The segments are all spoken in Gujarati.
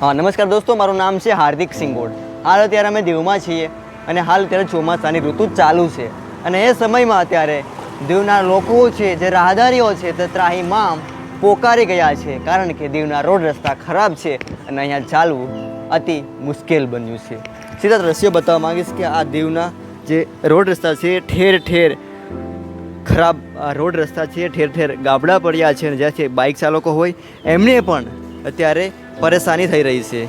હા, નમસ્કાર દોસ્તો, મારું નામ છે હાર્દિક સિંગોડ. હાલ અત્યારે અમે દીવમાં છીએ અને હાલ અત્યારે ચોમાસાની ઋતુ ચાલુ છે. અને એ સમયમાં અત્યારે દીવના લોકો છે, જે રાહદારીઓ છે, તે ત્રાહીમામ પોકારી ગયા છે. કારણ કે દીવના રોડ રસ્તા ખરાબ છે અને અહીંયા ચાલવું અતિ મુશ્કેલ બન્યું છે. સીધા દ્રશ્યો બતાવવા માંગીશ કે આ દીવના જે રોડ રસ્તા છે ઠેર ઠેર ખરાબ રોડ રસ્તા છે ઠેર ઠેર ગાબડા પડ્યા છે અને જ્યાંથી બાઇક ચાલકો હોય, એમને પણ અત્યારે પરેશાની થઈ રહી છે.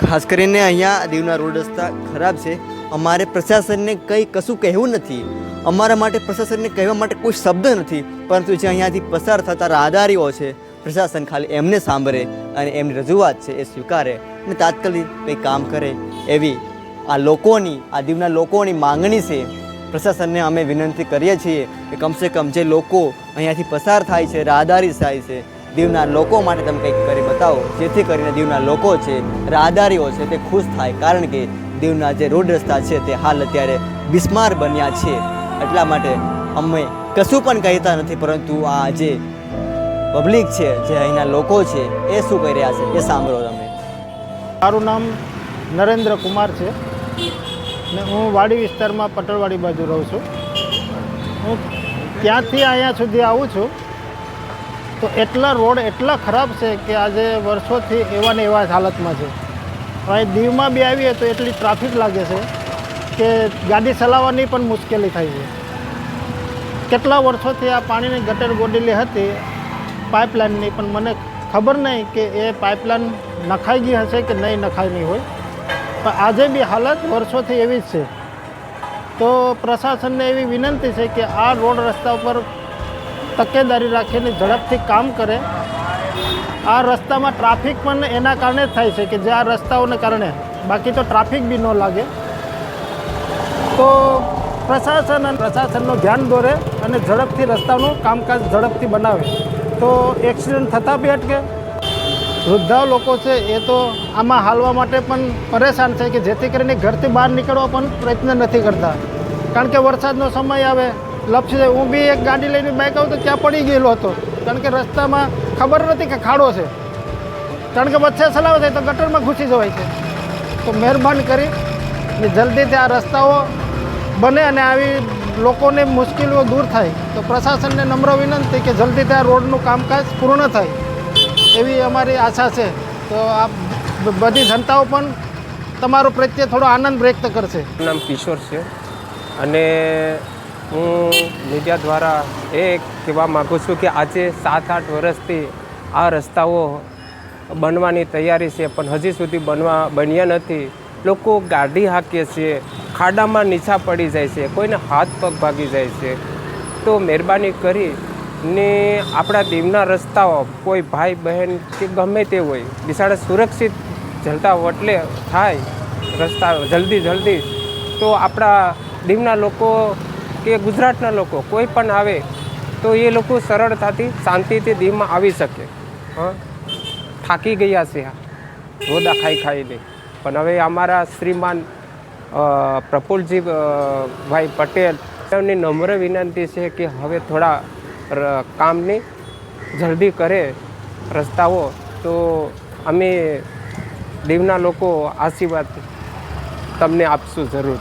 ખાસ કરીને અહીંયા દીવના રોડ રસ્તા ખરાબ છે. અમારે પ્રશાસનને કંઈ કશું કહેવું નથી. અમારા માટે પ્રશાસનને કહેવા માટે કોઈ શબ્દ નથી. પરંતુ જે અહીંયાથી પસાર થતા રાહદારીઓ છે, પ્રશાસન ખાલી એમને સાંભળે અને એમની રજૂઆત છે એ સ્વીકારે અને તાત્કાલિક કંઈ કામ કરે એવી આ લોકોની, આ દીવના લોકોની માંગણી છે. પ્રશાસનને અમે વિનંતી કરીએ છીએ કે કમસે કમ જે લોકો અહીંયાથી પસાર થાય છે, રાહદારી થાય છે દીવના લોકો માટે તમે કંઈક કરી બતાવો. જેથી કરીને દીવના લોકો છે, રાહદારીઓ છે તે ખુશ થાય. કારણ કે દીવના જે રોડ રસ્તા છે તે હાલ અત્યારે બિસ્માર બન્યા છે. એટલા માટે અમે કશું પણ કહેતા નથી, પરંતુ આ જે પબ્લિક છે, જે અહીંના લોકો છે, એ શું કહી રહ્યા છે? એ સાંભળો તમે. મારું નામ નરેન્દ્ર કુમાર છે ને હું વાડી વિસ્તારમાં પટોળવાડી બાજુ રહું છું. હું ત્યાંથી અહીંયા સુધી આવું છું. તો એટલા રોડ એટલા ખરાબ છે કે આજે વર્ષોથી એવા ને એવા હાલતમાં છે. હવે દીવમાં બી આવીએ તો એટલી ટ્રાફિક લાગે છે કે ગાડી ચલાવવાની પણ મુશ્કેલી થાય છે. કેટલા વર્ષોથી આ પાણીની ગટર ગોડેલી હતી, પાઇપલાઇનની પણ મને ખબર નહીં કે એ પાઇપલાઇન નખાઈ ગઈ હશે કે નહીં નખાઈ નહીં હોય. પણ આજે બી હાલત વર્ષોથી એવી જ છે. તો પ્રશાસનને એવી વિનંતી છે કે આ રોડ રસ્તા ઉપર તકેદારી રાખીને ઝડપથી કામ કરે. આ રસ્તામાં ટ્રાફિક પણ એના કારણે થાય છે કે જે આ રસ્તાઓને કારણે. બાકી તો ટ્રાફિક બી ન લાગે. તો પ્રશાસન અને પ્રશાસનનું ધ્યાન દોરે અને ઝડપથી રસ્તાનું કામકાજ ઝડપથી બનાવે. તો એક્સિડન્ટ થતાં બી અટકે. વૃદ્ધા લોકો છે એ તો આમાં હાલવા માટે પણ પરેશાન છે કે જેથી કરીને ઘરથી બહાર નીકળવા પણ પ્રયત્ન નથી કરતા. કારણ કે વરસાદનો સમય આવે લપસી જાય. હું બી એક ગાડી લઈને બાઇક આવું તો ત્યાં પડી ગયેલો હતો. કારણ કે રસ્તામાં ખબર નથી કે ખાડો છે. કારણ કે વચ્ચે સલાવ થાય તો ગટરમાં ઘૂસી જવાય છે. તો મહેરબાની કરી ને જલ્દીથી આ રસ્તાઓ બને અને આવી લોકોને મુશ્કેલીઓ દૂર થાય. તો પ્રશાસનને નમ્ર વિનંતી કે જલ્દીથી આ રોડનું કામકાજ પૂર્ણ થાય એવી અમારી આશા છે. તો આ બધી જનતાઓ પણ તમારો પ્રત્યે થોડો આનંદ વ્યક્ત કરશે. નામ કિશોર છે અને હું મીડિયા દ્વારા એ કહેવા માગું છું કે આજે સાત આઠ વર્ષથી આ રસ્તાઓ બનવાની તૈયારી છે, પણ હજી સુધી બનવા બન્યા નથી. લોકો ગાડી હાકે છે, ખાડામાં નીચા પડી જાય છે, કોઈને હાથ પગ ભાગી જાય છે. તો મહેરબાની કરી ને આપણા દીવના રસ્તાઓ, કોઈ ભાઈ બહેન કે ગમે તે હોય, બિસાડે સુરક્ષિત જલતા વટલે થાય, રસ્તા જલ્દી જલ્દી તો આપણા દીવના લોકો કે ગુજરાતના લોકો કોઈ પણ આવે તો એ લોકો સરળતાથી શાંતિથી દીવમાં આવી શકે. હં. થાકી ગયા છે રોદા ખાઈ ખાઈને પણ હવે અમારા શ્રીમાન પ્રફુલજી ભાઈ પટેલ, એમની નમ્ર વિનંતી છે કે હવે થોડા કામની જલ્દી કરે રસ્તાઓ, તો અમે દીવના લોકો આશીર્વાદ તમને આપશું જરૂર.